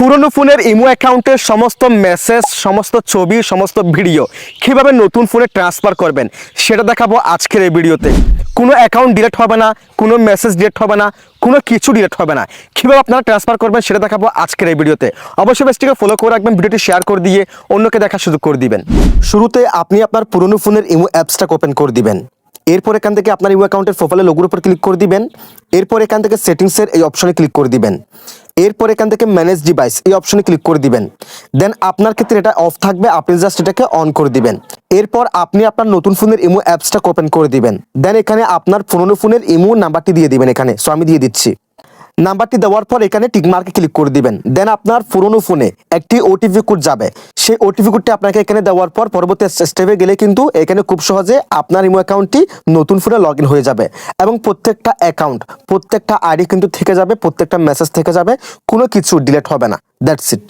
পুরনো ফোনের ইমো অ্যাকাউন্টের সমস্ত মেসেজ, সমস্ত ছবি, সমস্ত ভিডিও কীভাবে নতুন ফোনে ট্রান্সফার করবেন সেটা দেখাবো আজকের এই ভিডিওতে। কোনো অ্যাকাউন্ট ডিলিট হবে না, কোনো মেসেজ ডিলিট হবে না, কোনো কিছু ডিলিট হবে না। কীভাবে আপনারা ট্রান্সফার করবেন সেটা দেখাবো আজকের এই ভিডিওতে। অবশ্যই বেস্টিকে ফলো করে রাখবেন, ভিডিওটি শেয়ার করে দিয়ে অন্যকে দেখা সুযোগ করে দিবেন। শুরুতে আপনি আপনার পুরনো ফোনের ইমো অ্যাপসটা ওপেন করে দিবেন। এরপর এখান থেকে আপনার ইউ অ্যাকাউন্টের প্রোফাইলে লোগোর উপর ক্লিক করে দিবেন। এরপর এখান থেকে সেটিংসের এই অপশনে ক্লিক করে দিবেন। এরপর এখান থেকে ম্যানেজ ডিভাইস এই অপশনে ক্লিক করে দিবেন। দেন আপনার ক্ষেত্রে এটা অফ থাকবে, আপনি জাস্ট এটাকে অন করে দিবেন। এরপর আপনি আপনার নতুন ফোনের ইমো অ্যাপসটা ওপেন করে দিবেন। দেন এখানে আপনার পুরনো ফোনের ইমো নাম্বারটি দিয়ে দিবেন এখানে। সো আমি দিয়ে দিচ্ছি। নাম্বারটি দেওয়ার পর এখানে টিকমার্কে ক্লিক করে দিবেন। দেন আপনার পুরনো ফোনে একটি ওটিপি কোড যাবে। সেই ওটিপি কোডটি আপনাকে এখানে দেওয়ার পর পরবর্তী স্টেপে গেলে কিন্তু এখানে খুব সহজে আপনার ইমো অ্যাকাউন্টটি নতুন ফোনে লগ হয়ে যাবে এবং প্রত্যেকটা অ্যাকাউন্ট প্রত্যেকটা আইডি কিন্তু থেকে যাবে, প্রত্যেকটা মেসেজ থেকে যাবে, কোনো কিছু ডিলেট হবে না। That's it